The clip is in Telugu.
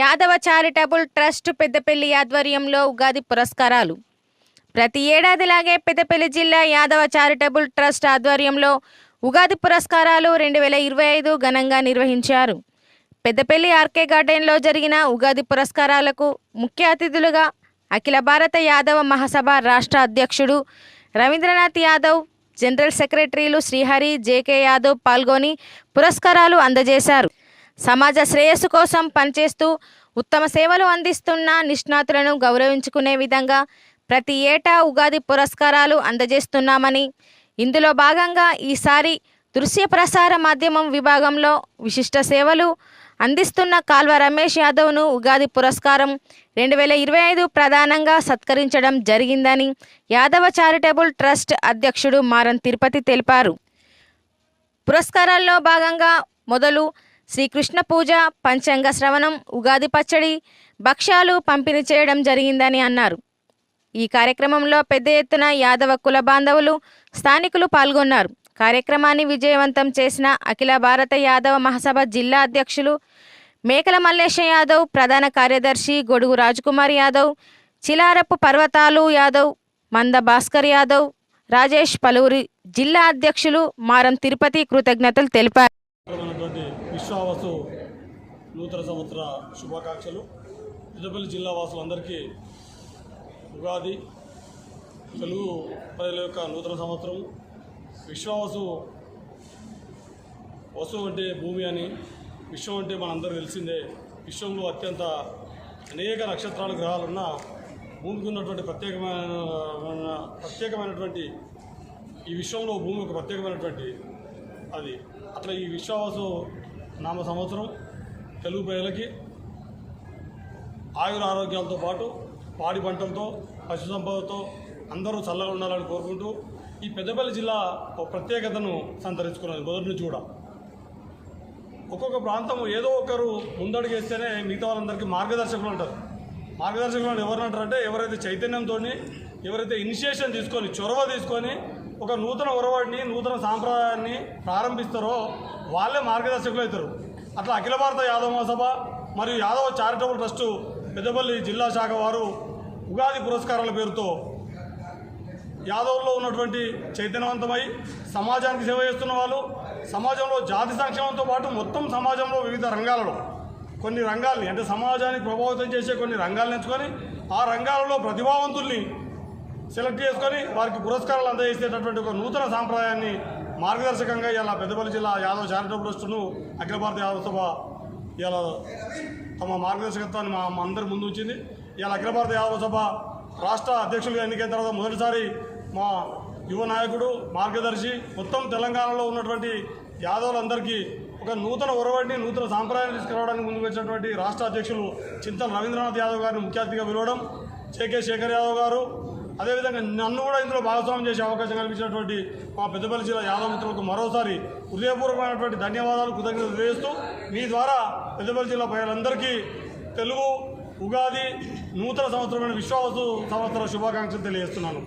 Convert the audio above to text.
యాదవ చారిటబుల్ ట్రస్ట్ పెద్దపల్లి ఆధ్వర్యంలో ఉగాది పురస్కారాలు. ప్రతి ఏడాదిలాగే పెద్దపల్లి జిల్లా యాదవ చారిటబుల్ ట్రస్ట్ ఆధ్వర్యంలో ఉగాది పురస్కారాలు రెండు వేల ఇరవై ఐదు ఘనంగా నిర్వహించారు. పెద్దపల్లి ఆర్కే గార్డెన్లో జరిగిన ఉగాది పురస్కారాలకు ముఖ్య అతిథులుగా అఖిల భారత యాదవ మహాసభ రాష్ట్ర అధ్యక్షుడు రవీంద్రనాథ్ యాదవ్ జనరల్ సెక్రటరీలు శ్రీహరి జేకే యాదవ్ పాల్గొని పురస్కారాలు అందజేశారు. సమాజ శ్రేయస్సు కోసం పనిచేస్తూ ఉత్తమ సేవలు అందిస్తున్న నిష్ణాతులను గౌరవించుకునే విధంగా ప్రతి ఏటా ఉగాది పురస్కారాలు అందజేస్తున్నామని. ఇందులో భాగంగా ఈసారి దృశ్య ప్రసార మాధ్యమం విభాగంలో విశిష్ట సేవలు అందిస్తున్న కాల్వ రమేష్ యాదవ్ను ఉగాది పురస్కారం రెండు వేల ఇరవై ఐదు ప్రధానంగా సత్కరించడం జరిగిందని యాదవ చారిటబుల్ ట్రస్ట్ అధ్యక్షుడు మారన్ తిరుపతి తెలిపారు. పురస్కారాల్లో భాగంగా మొదలు శ్రీకృష్ణ పూజ పంచాంగ శ్రవణం ఉగాది పచ్చడి భక్ష్యాలు పంపిణీ చేయడం జరిగిందని అన్నారు. ఈ కార్యక్రమంలో పెద్ద ఎత్తున యాదవ కుల బాంధవులు స్థానికులు పాల్గొన్నారు. కార్యక్రమాన్ని విజయవంతం చేసిన అఖిల భారత యాదవ మహాసభ జిల్లా అధ్యక్షులు మేకల మల్లేశ యాదవ్ ప్రధాన కార్యదర్శి గొడుగు రాజ్కుమార్ యాదవ్ చిలారపు పర్వతాలు యాదవ్ మంద భాస్కర్ యాదవ్ రాజేష్ పలువురి జిల్లా అధ్యక్షులు మారం తిరుపతి కృతజ్ఞతలు తెలిపారు. విశ్వావసు నూతన సంవత్సర శుభాకాంక్షలు. పెద్దపల్లి జిల్లా వాసులందరికీ ఉగాది తెలుగు ప్రజల యొక్క నూతన సంవత్సరం. విశ్వావసు వసు అంటే భూమి అని విశ్వం అంటే మనందరూ తెలిసిందే. విశ్వంలో అత్యంత అనేక నక్షత్రాలు గ్రహాలున్న భూమికి ఉన్నటువంటి ప్రత్యేకమైన ప్రత్యేకమైనటువంటి ఈ విశ్వంలో భూమి ఒక ప్రత్యేకమైనటువంటి అది. అట్లా ఈ విశ్వావసు నామ సంవత్సరం తెలుగు ప్రజలకి ఆయుర ఆరోగ్యాలతో పాటు పాడి పంటలతో పశు సంపదతో అందరూ చల్లగా ఉండాలని కోరుకుంటూ ఈ పెద్దపల్లి జిల్లా ఒక ప్రత్యేకతను సంతరించుకున్నది మొదటి నుంచి కూడా. ఒక్కొక్క ప్రాంతం ఏదో ఒకరు ముందడుగేస్తేనే మిగతా వాళ్ళందరికీ మార్గదర్శకులు అంటారు. మార్గదర్శకులు ఎవరు అంటారంటే ఎవరైతే చైతన్యంతో ఎవరైతే ఇనిషియేషన్ తీసుకొని చొరవ తీసుకొని ఒక నూతన ఒరవాడిని నూతన సాంప్రదాయాన్ని ప్రారంభిస్తారో వాళ్ళే మార్గదర్శకులు అవుతారు. అట్లా అఖిల భారత యాదవ సభ మరియు యాదవ చారిటబుల్ ట్రస్టు పెద్దపల్లి జిల్లా శాఖ వారు ఉగాది పురస్కారాల పేరుతో యాదవుల్లో ఉన్నటువంటి చైతన్యవంతమై సమాజానికి సేవ చేస్తున్న వాళ్ళు సమాజంలో జాతి సంక్షేమంతో పాటు మొత్తం సమాజంలో వివిధ రంగాలలో కొన్ని రంగాల్ని అంటే సమాజానికి ప్రభావితం చేసే కొన్ని రంగాలను ఎంచుకొని ఆ రంగాలలో ప్రతిభావంతుల్ని సెలెక్ట్ చేసుకొని వారికి పురస్కారాలు అందజేసేటటువంటి ఒక నూతన సాంప్రదాయాన్ని మార్గదర్శకంగా ఇలా పెద్దపల్లి జిల్లా యాదవ్ చారిటబుల్ ట్రస్టును అఖిల భారత యాదవ సభ ఇలా తమ మార్గదర్శకత్వాన్ని మా అందరి ముందు ఉంచింది. ఇలా అఖిల భారత యాదవ సభ రాష్ట్ర అధ్యక్షులుగా ఎన్నికైన తర్వాత మొదటిసారి మా యువ నాయకుడు మార్గదర్శి మొత్తం తెలంగాణలో ఉన్నటువంటి యాదవులందరికీ ఒక నూతన ఒరవడిని నూతన సాంప్రదాయాన్ని తీసుకురావడానికి ముందుకు వచ్చినటువంటి రాష్ట్ర అధ్యక్షులు చింతల రవీంద్రనాథ్ యాదవ్ గారిని ముఖ్య అతిథిగా పిలవడం జేకే శేఖర్ యాదవ్ గారు అదేవిధంగా నన్ను కూడా ఇందులో భాగస్వామ్యం చేసే అవకాశం కల్పించినటువంటి మా పెద్దపల్లి జిల్లా యాదవ మిత్రులకు మరోసారి హృదయపూర్వకమైనటువంటి ధన్యవాదాలు కృతజ్ఞతలు తెలియజేస్తూ మీ ద్వారా పెద్దపల్లి జిల్లా ప్రజలందరికీ తెలుగు ఉగాది నూతన సంవత్సరమైన విశ్వావసు సంవత్సర శుభాకాంక్షలు తెలియజేస్తున్నాను.